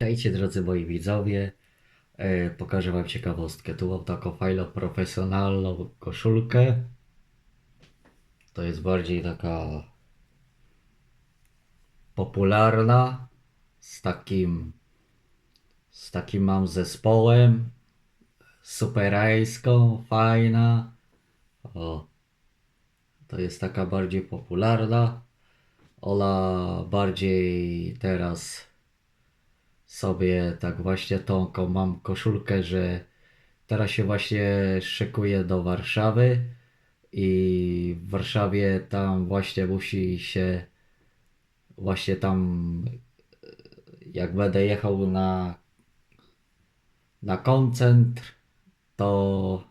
Witajcie drodzy moi widzowie. E, pokażę wam ciekawostkę. Tu mam taką fajną profesjonalną koszulkę. To jest bardziej taka popularna. Z takim z takim mam zespołem. Superańską, fajna. O. To jest taka bardziej popularna. Ola bardziej teraz sobie tak właśnie tą mam koszulkę, że teraz się właśnie szykuję do Warszawy i w Warszawie tam właśnie musi się właśnie tam jak będę jechał na na koncert to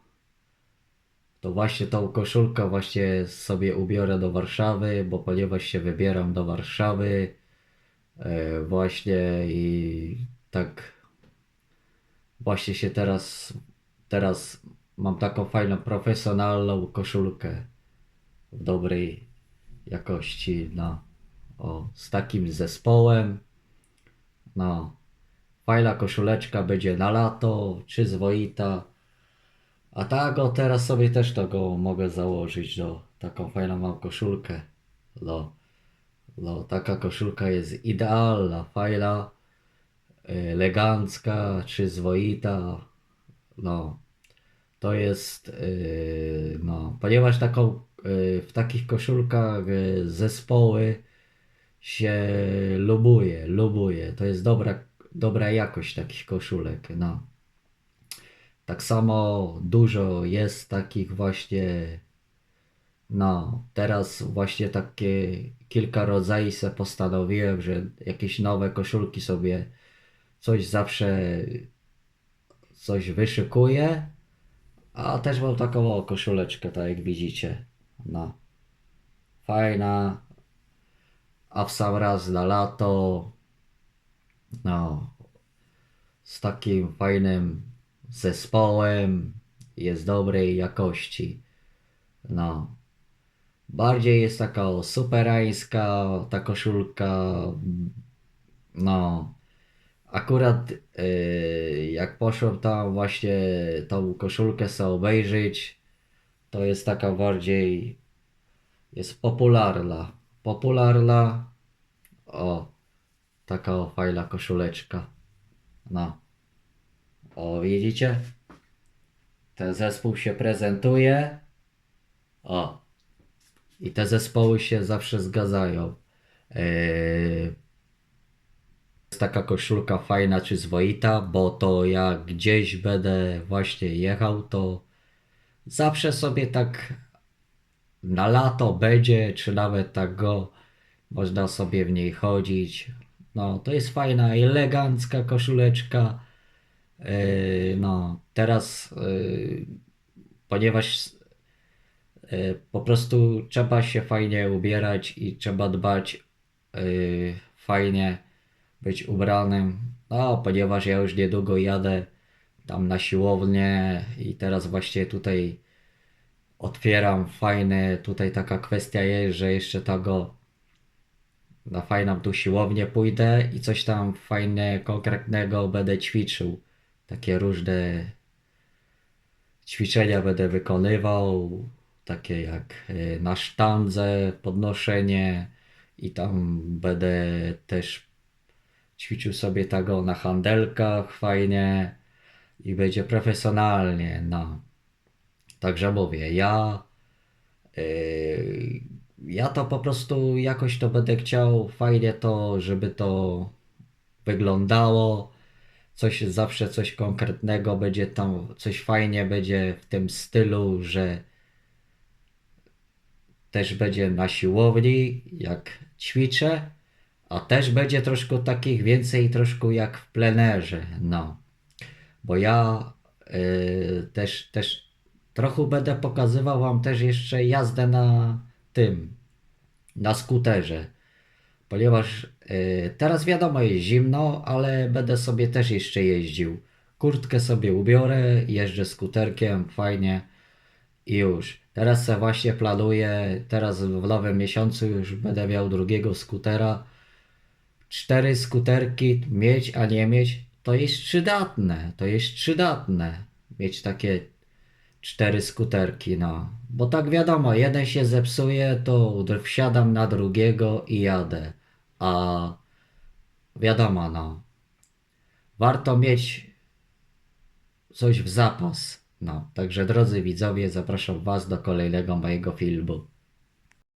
to właśnie tą koszulkę właśnie sobie ubiorę do Warszawy, bo ponieważ się wybieram do Warszawy właśnie i tak właśnie się teraz teraz mam taką fajną profesjonalną koszulkę w dobrej jakości no o z takim zespołem. No fajna koszuleczka będzie na lato przyzwoita. A tak o teraz sobie też tego mogę założyć do taką fajną mam koszulkę no no, taka koszulka jest idealna, fajna, elegancka, przyzwoita. No, to jest, yy, no, ponieważ taką, yy, w takich koszulkach zespoły się lubuje, lubuje. To jest dobra, dobra jakość takich koszulek, no. Tak samo dużo jest takich właśnie no, teraz właśnie takie kilka rodzajów se postanowiłem, że jakieś nowe koszulki sobie coś zawsze coś wyszykuję. A też mam taką o, koszuleczkę, tak jak widzicie. No. Fajna. A w sam raz na lato. No. Z takim fajnym zespołem. Jest dobrej jakości. No. Bardziej jest taka superańska ta koszulka. No. Akurat yy, jak poszłem tam właśnie tą koszulkę sobie obejrzeć, to jest taka bardziej jest popularna. Popularna. O, taka fajna koszuleczka. No. O, widzicie? Ten zespół się prezentuje. O. I te zespoły się zawsze zgadzają. Eee, jest taka koszulka fajna, przyzwoita, bo to jak gdzieś będę właśnie jechał, to zawsze sobie tak na lato będzie, czy nawet tak go można sobie w niej chodzić. No, to jest fajna, elegancka koszuleczka. Eee, no, teraz, eee, ponieważ po prostu trzeba się fajnie ubierać i trzeba dbać e, fajnie być ubranym. No, ponieważ ja już niedługo jadę tam na siłownię i teraz właśnie tutaj otwieram fajne, tutaj taka kwestia jest, że jeszcze tego na fajną tu siłownię pójdę i coś tam fajne, konkretnego będę ćwiczył. Takie różne ćwiczenia będę wykonywał, takie jak e, na sztandze, podnoszenie i tam będę też ćwiczył sobie tego na handelkach fajnie i będzie profesjonalnie, no. Także mówię, ja yy, ja to po prostu jakoś to będę chciał fajnie to, żeby to wyglądało. Coś zawsze coś konkretnego będzie tam, coś fajnie będzie w tym stylu, że też będzie na siłowni, jak ćwiczę, a też będzie troszkę takich więcej troszkę jak w plenerze, no. Bo ja y, też, też trochę będę pokazywał Wam też jeszcze jazdę na tym, na skuterze. Ponieważ y, teraz wiadomo jest zimno, ale będę sobie też jeszcze jeździł. Kurtkę sobie ubiorę, jeżdżę skuterkiem, fajnie i już. Teraz se właśnie planuję, teraz w nowym miesiącu już będę miał drugiego skutera. cztery skuterki mieć, a nie mieć, to jest przydatne, to jest przydatne. Mieć takie cztery skuterki, no. Bo tak wiadomo, jeden się zepsuje, to wsiadam na drugiego i jadę. A wiadomo, no. Warto mieć coś w zapas. No, także drodzy widzowie, zapraszam Was do kolejnego mojego filmu.